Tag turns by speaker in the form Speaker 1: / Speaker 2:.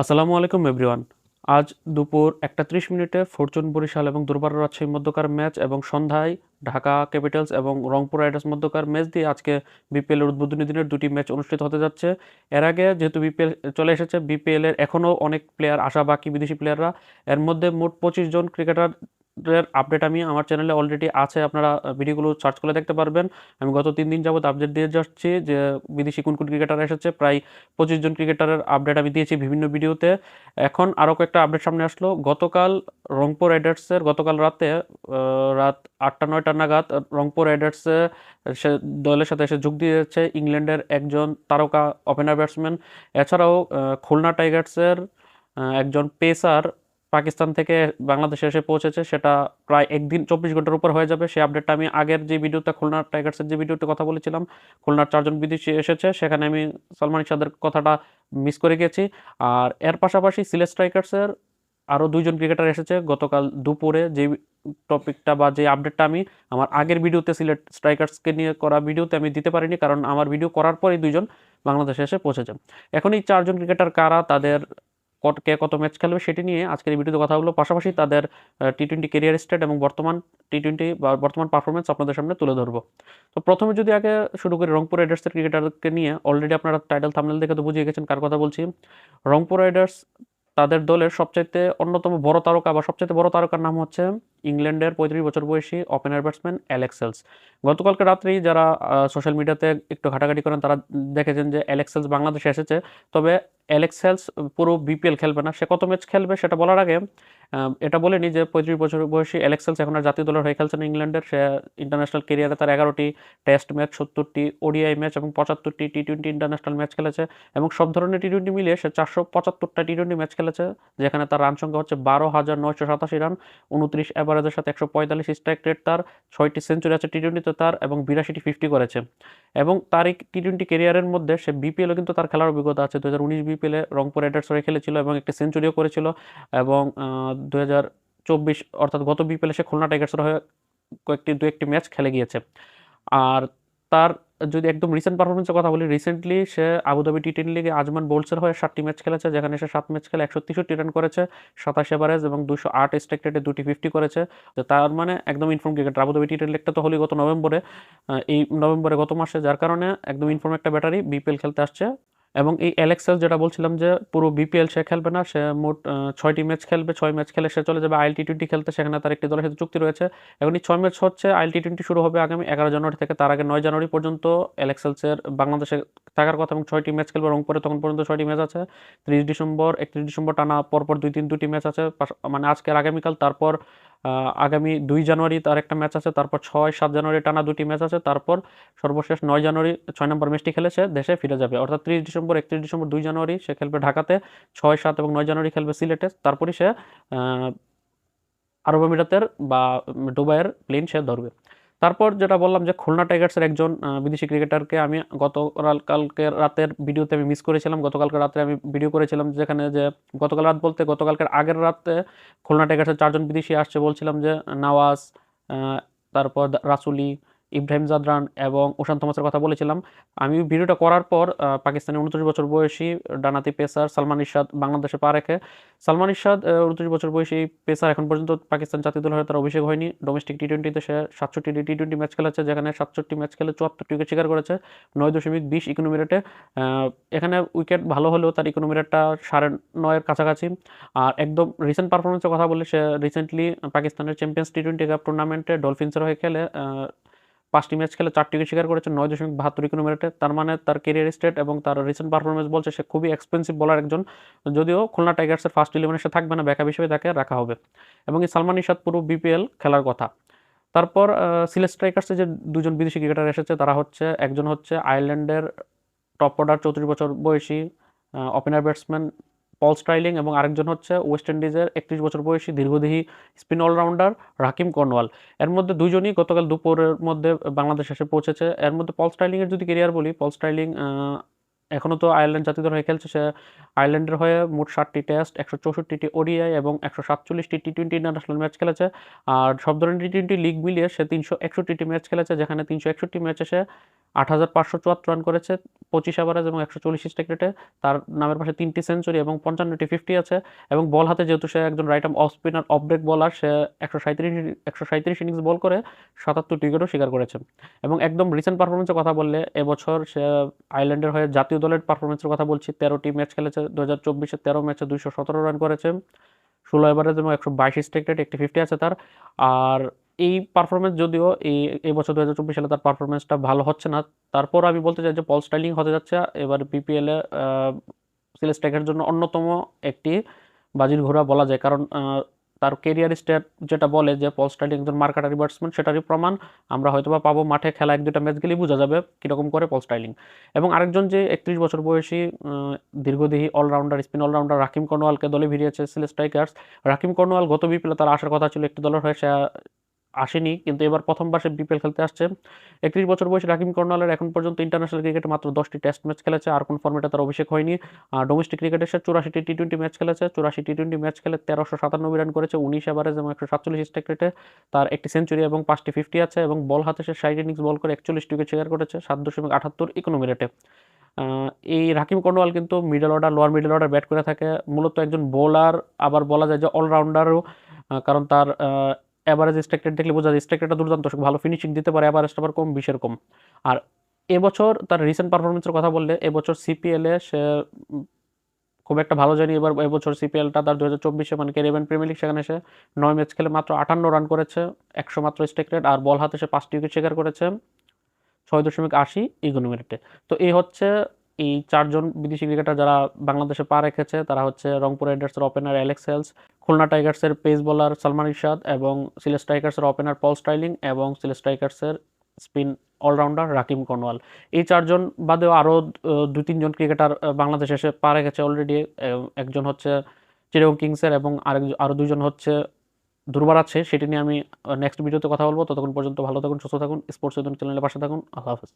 Speaker 1: আসসালামু আলাইকুম, এভরিওয়ান। আজ দুপুর একটা ত্রিশ মিনিটে ফরচুন, বরিশাল এবং দুর্বার রাজশাহী মধ্যকার ম্যাচ এবং সন্ধ্যায় ঢাকা ক্যাপিটালস এবং রংপুর রাইডার্স মধ্যকার ম্যাচ দিয়ে আজকে বিপিএল এর উদ্বোধনী দিনের দুটি ম্যাচ অনুষ্ঠিত হতে যাচ্ছে। এর আগে যেহেতু বিপিএল চলে এসেছে বিপিএলের এখনও অনেক প্লেয়ার আসা বাকি বিদেশি প্লেয়াররা এর মধ্যে মোট পঁচিশ জন ক্রিকেটার আপডেট আমি আমার চ্যানেলে অলরেডি আছে, আপনারা ভিডিওগুলো সার্চ করে দেখতে পারবেন। আমি গত তিন দিন যাবত আপডেট দিয়ে যাচ্ছি যে বিদেশি কোন কোন ক্রিকেটার এসেছে, প্রায় পঁচিশ জন ক্রিকেটারের আপডেট আমি দিয়েছি বিভিন্ন ভিডিওতে এখন আরও কয়েকটা আপডেট সামনে আসলো। গতকাল রংপুর রাইডার্সের গতকাল রাতে রাত আটটা নয়টা নাগাদ রংপুর রাইডার্সে সে দলের সাথে এসে যোগ দিয়েছে ইংল্যান্ডের একজন তারকা ওপেনার ব্যাটসম্যান এছাড়াও খুলনা টাইগার্সের একজন পেসার পাকিস্তান থেকে বাংলাদেশে এসে পৌঁছেছে, সেটা প্রায় একদিন চব্বিশ ঘণ্টার উপর হয়ে যাবে। সেই আপডেটটা আমি আগের যে ভিডিওতে, খুলনা টাইগার্সের যে ভিডিওতে কথা বলেছিলাম, খুলনার চারজন বিদেশি এসেছে, সেখানে আমি সালমান ইরশাদের কথাটা মিস করে গেছি। আর এর পাশাপাশি সিলেট স্ট্রাইকার্সের আরও দুইজন ক্রিকেটার এসেছে। গতকাল দুপুরে যে টপিকটা বা যে আপডেটটা আমি আমার আগের ভিডিওতে সিলেট স্ট্রাইকার্সকে নিয়ে করা ভিডিওতে আমি দিতে পারিনি, কারণ আমার ভিডিও করার পরেই দুইজন বাংলাদেশে এসে পৌঁছেছে। এখন এই চারজন ক্রিকেটার কারা, তাদের কত, কে কত ম্যাচ খেলবে সেটি নিয়ে আজকের এই ভিডিওতে কথা হলো পাশাপাশি তাদের টি টোয়েন্টি কেরিয়ার স্টেট এবং বর্তমান টি টোয়েন্টি বা বর্তমান পারফরমেন্স আপনাদের সামনে তুলে ধরবো। তো প্রথমে যদি আগে শুরু করি রংপুর রাইডার্সের ক্রিকেটারকে নিয়ে অলরেডি আপনারা টাইটেল থামনেল দেখে তো বুঝিয়ে গেছেন কার কথা বলছি। রংপুর রাইডার্স তাদের দলের সবচাইতে অন্যতম বড় তারকা বা সবচাইতে বড় তারকার নাম হচ্ছে ইংল্যান্ডের পঁয়ত্রিশ বছর বয়সী ওপেনার ব্যাটসম্যান অ্যালেক্সেলস গতকালকে রাত্রেই যারা সোশ্যাল মিডিয়াতে একটু ঘাটাঘাটি করেন, তারা দেখেছেন যে অ্যালেক্সেলস বাংলাদেশে এসেছে। তবে অ্যালেক্সেলস পুরো বিপিএল খেলবে না। সে কত ম্যাচ খেলবে সেটা বলার আগে এটা বলেনি যে পঁয়ত্রিশ বছর বয়সী অ্যালেক্সেলস এখন আর জাতীয় দলের হয়ে খেলছেন ইংল্যান্ডের। সে ইন্টারন্যাশনাল কেরিয়ারে তার এগারোটি টেস্ট ম্যাচ সত্তরটি ওডিআই ম্যাচ এবং পঁচাত্তরটি টি টোয়েন্টি ইন্টারন্যাশনাল ম্যাচ খেলেছে এবং সব ধরনের টি টোয়েন্টি মিলিয়ে সে চারশো পঁচাত্তরটা টি টোয়েন্টি ম্যাচ খেলেছে, যেখানে তার রান সংখ্যা হচ্ছে বারো হাজার নয়শো সাতাশি রান উনত্রিশ অ্যাভারেজের সাথে একশো পঁয়তাল্লিশ স্ট্রাইক রেট তার, ছয়টি সেঞ্চুরি আছে টি টোয়েন্টিতে তার এবং বিরাশিটি ফিফটি করেছে। এবং তার এই টি টোয়েন্টি কেরিয়ারের মধ্যে সে বিপিএলও কিন্তু তার খেলার অভিজ্ঞতা আছে। দু হাজার উনিশ বিপিএলে রংপুর রাইডার্স হয়ে খেলেছিল এবং একটি সেঞ্চুরিও করেছিল এবং দু হাজার চব্বিশ অর্থাৎ গত বিপিএলে সে খুলনা টাইগার্সের হয়ে কয়েকটি দু একটি ম্যাচ খেলে গিয়েছে। আর তার যদি একদম রিসেন্ট পারফরমেন্সের কথা বলি রিসেন্টলি সে আবুধাবি টি টেন লিগে আজমান বোলসের হয়ে সাতটি ম্যাচ খেলেছে, যেখানে সে সাত ম্যাচ খেলে একশো তেষট্টি রান করেছে, সাতাশ এভারেজ এবং দুশো আট স্ট্রাইক রেটে দুটি ফিফটি করেছে। তো তার মানে একদম in form cricket Abu Dhabi T ten লিগটা তো হলি গত নভেম্বরে এই নভেম্বরে গত মাসে, যার কারণে একদম ইনফর্ম একটা ব্যাটারি বিপিএল খেলতে আসছে। এবং এই অ্যালেক্সাস যেটা বলছিলাম যে পুরো বিপিএল সে খেলবে না, সে মোট ছয়টি ম্যাচ খেলবে, ছয় ম্যাচ খেলে সে চলে যাবে আইএল টি টোয়েন্টি খেলতে, সেখানে তার একটি দলের সাথে চুক্তি রয়েছে। এখন এই ছয় ম্যাচ হচ্ছে আইএল টি টোয়েন্টি শুরু হবে আগামী এগারো জানুয়ারি থেকে, তার আগে নয় জানুয়ারি পর্যন্ত অ্যালেক্সেলসের বাংলাদেশে থাকার কথা এবং ছয়টি ম্যাচ খেলবে, রংপুরে তখন পর্যন্ত ছয়টি ম্যাচ আছে। ত্রিশ ডিসেম্বর, একত্রিশ ডিসেম্বর টানা পরপর দুই তিন দুটি ম্যাচ আছে। মানে আজকের আগামীকাল, তারপর আগামী দুই জানুয়ারি তার একটা ম্যাচ আছে, তারপর ছয় সাত জানুয়ারি টানা দুটি ম্যাচ আছে, তারপর সর্বশেষ নয় জানুয়ারি ছয় নম্বর ম্যাচটি খেলে সে দেশে ফিরে যাবে। অর্থাৎ ত্রিশ ডিসেম্বর, একত্রিশ ডিসেম্বর দুই জানুয়ারি সে খেলবে ঢাকাতে, ছয় সাত এবং নয় জানুয়ারি খেলবে সিলেটে। তারপরই সে আরব আমিরাতের বা দুবাইয়ের প্লেন সে ধরবে। তারপর যেটা বললাম যে খুলনা টাইগার্সের একজন বিদেশি ক্রিকেটারকে আমি গতকাল কালকে রাতের ভিডিওতে আমি মিস করেছিলাম। গতকালকে রাতে আমি ভিডিও করেছিলাম যেখানে যে গতকাল রাত বলতে গতকালকের আগের রাতে খুলনা টাইগার্সের চারজন বিদেশি আসছে বলছিলাম যে, নওয়াজ তারপর রাসুলি ইব্রাহিম জাদরান এবং ওশান থমাসের কথা বলেছিলাম। আমি ভিডিওটা করার পর পাকিস্তানের উনত্রিশ বছর বয়সী ডানাতি পেসার সালমান ইরশাদ বাংলাদেশে পা রেখে, সালমান ইরশাদ উনত্রিশ বছর বয়সী পেসার এখন পর্যন্ত পাকিস্তান জাতীয় দল হয়ে তার অভিষেক হয়নি। ডোমেস্টিক টি টোয়েন্টিতে সে সাতষট্টি টি টোয়েন্টি ম্যাচ খেলেছে, যেখানে সাতষট্টি ম্যাচ খেলে চুয়াত্তর উইকেট শিকার করেছে, নয় দশমিক বিশ ইকোনমি রেটে এখানে উইকেট ভালো হলেও তার ইকোনমি রেটটা সাড়ে নয়ের কাছাকাছি। আর একদম রিসেন্ট পারফরমেন্সের কথা বলে সে রিসেন্টলি পাকিস্তানের চ্যাম্পিয়ন্স টি টোয়েন্টি কাপ টুর্নামেন্টে ডলফিন্সের হয়ে খেলে পাঁচটি ম্যাচ খেলে চারটি উইকেট শিকার করেছে, নয় দশমিক বাহাত্তর ইকোনমি রেটে তার মানে তার কেরিয়ার স্টেট এবং তার রিসেন্ট পারফরমেন্স বলছে সে খুবই এক্সপেন্সিভ বলার একজন। যদিও খুলনা টাইগার্সের ফার্স্ট ইলেভেনে সে থাকবে না ব্যাকআপ হিসেবে তাকে রাখা হবে। এবং এই সালমান ইশাদ পুরো বিপিএল খেলার কথা। তারপর সিলেট স্ট্রাইকার্সে যে দুজন বিদেশি ক্রিকেটার এসেছে, তারা হচ্ছে, একজন হচ্ছে আয়ারল্যান্ডের টপ অর্ডার চৌত্রিশ বছর বয়সী ওপেনার ব্যাটসম্যান পল স্টাইলিং এবং আরেকজন হচ্ছে ওয়েস্ট ইন্ডিজের একত্রিশ বছর বয়সী দীর্ঘদেহী স্পিন অলরাউন্ডার রাকিম কর্নওয়াল এর মধ্যে দুজনই গতকাল দুপুরের মধ্যে বাংলাদেশ এসে পৌঁছেছে। এর মধ্যে পল স্টাইলিংয়ের যদি কেরিয়ার বলি পল স্টাইলিং আহ, এখনও তো আয়ারল্যান্ড জাতীয় দল হয়ে খেলছে। সে আয়ারল্যান্ডের হয়ে মোট ষাটটি টেস্ট একশো চৌষট্টিটি ওডিআই এবং একশো সাতচল্লিশটি টি টোয়েন্টি ইন্টারন্যাশনাল ম্যাচ খেলেছে। আর সব ধরনের টি টোয়েন্টি লিগ মিলিয়ে সে তিনশো একষট্টিটি ম্যাচ খেলেছে যেখানে তিনশো একষট্টি ম্যাচে সে আট হাজার পাঁচশো চুয়াত্তর রান করেছে, পঁচিশ অ্যাভারেজ এবং একশো চল্লিশ স্ট্রাইক তার নামের পাশে তিনটি সেঞ্চুরি এবং পঞ্চান্নটি ফিফটি আছে। এবং বল হাতে যেহেতু সে একজন right arm off spinner off break bowler সে একশো সাঁত্রিশ একশো সাঁত্রিশ ইনিংস বল করে, সাতাত্তর উইকেটও শিকার করেছে। এবং একদম রিসেন্ট পারফরমেন্সের কথা বললে, এবছর সে আইল্যান্ডের হয়ে জাতীয় দলের পারফরমেন্সের কথা বলছি। তেরোটি ম্যাচ খেলেছে দু হাজার চব্বিশে তেরো ম্যাচে দুইশো সতেরো রান করেছে। ষোলো এভারেজ এবং একশো বাইশ স্ট্রাইক রেট একটি ফিফটি আছে তার। আর এই পারফরমেন্স যদিও এই এই বছর দু হাজার চব্বিশ সালে তার পারফরমেন্সটা ভালো হচ্ছে না, তারপর আমি বলতে চাই যে পল স্টাইলিং হতে যাচ্ছে, এবার বিপিএলে সিলেস্টেকের জন্য অন্যতম একটি বাজির ঘোড়া বলা যায়। কারণ তার কেরিয়ার স্টেট যেটা বলে যে পল স্টাইলিং একজন মার্কাটারি ব্যাটসম্যান সেটারই প্রমাণ আমরা হয়তোবা পাবো মাঠে খেলা এক দুটা ম্যাচ গেলেই বোঝা যাবে কীরকম করে পল স্টাইলিং এবং আরেকজন যে একত্রিশ বছর বয়সী দীর্ঘদেহী অলরাউন্ডার স্পিন অলরাউন্ডার রাকিম কর্নওয়ালকে দলে ভিড়িয়েছে সিলেট স্ট্রাইকার্স রাকিম কর্নওয়াল গত বিপিএলে তার আসার কথা ছিল একটি দলের হয়ে, সে আসেনি, কিন্তু এবার প্রথমবার সে বিপিএল খেলতে আসছে। একত্রিশ বছর বয়সে রাকিম কর্নওয়ালের এখন পর্যন্ত ইন্টারন্যাশনাল ক্রিকেটে মাত্র দশটি টেস্ট ম্যাচ খেলেছে, আর কোন ফর্মেটে তার অভিষেক হয়নি। আর ডোমেস্টিক ক্রিকেটে সে চুরাশিটি টি টোয়েন্টি ম্যাচ খেলেছে চুরাশি টি টোয়েন্টি ম্যাচ খেলে তেরোশো সাতানব্বই রান করেছে, উনিশ এভারেজ এবং একশো সাতচল্লিশ স্ট্রাইক রেটে তার একটি সেঞ্চুরি এবং পাঁচটি ফিফটি আছে, এবং বল হাতে সে ষাট ইনিংস বল করে একচল্লিশ উইকেট শিকার করেছে, সাত দশমিক আটাত্তর ইকোনমি রেটে এই রাকিম কর্নওয়াল কিন্তু middle order lower middle order bat করে থাকে। মূলত একজন বোলার আবার বলা যায় যে অলরাউন্ডারও কারণ তার অ্যাভারেজ স্ট্রাইক দেখলে বোঝা যায় স্ট্রাইক রেটটা দুর্দান্ত ভালো ফিনিশিং দিতে পারে অ্যাভারেজটা আবার কম, বিশের কম। আর এবছর তার রিসেন্ট পারফরমেন্সের কথা বললে, এবছর সিপিএলে সে খুব একটা ভালো যায়নি। এবার এবছর সিপিএলটা তার দু হাজার চব্বিশে মানে ক্যারিবিয়ান প্রিমিয়ার লিগ সেখানে সে নয় ম্যাচ খেলে মাত্র আটান্ন রান করেছে, একশো মাত্র স্ট্রাইক রেট আর বল হাতে সে পাঁচটি উইকেট শিকার করেছে, ছয় দশমিক আশি ইকোনমি রেটে তো এই হচ্ছে এই চারজন বিদেশি ক্রিকেটার যারা বাংলাদেশে পা রেখেছে, তারা হচ্ছে রংপুর রাইডার্সের ওপেনার অ্যালেক্স হেলস খুলনা টাইগার্সের পেস বোলার সালমান ইরশাদ এবং সিলেট স্ট্রাইকার্সের ওপেনার পল স্টাইলিং এবং সিলেট স্ট্রাইকার্সের স্পিন অলরাউন্ডার রাকিম কনওয়াল এই চারজন বাদেও আরও দুই তিনজন ক্রিকেটার বাংলাদেশে এসে পা রেখেছে অলরেডি একজন হচ্ছে চিরং কিংসের এবং আরেক, আরও দুইজন হচ্ছে দুর্বার আছে, সেটি নিয়ে আমি নেক্সট ভিডিওতে কথা বলব। ততক্ষণ পর্যন্ত ভালো থাকুন, সুস্থ থাকুন স্পোর্টস চ্যানেলের পাশে থাকুন। আল্লাহ হাফেজ।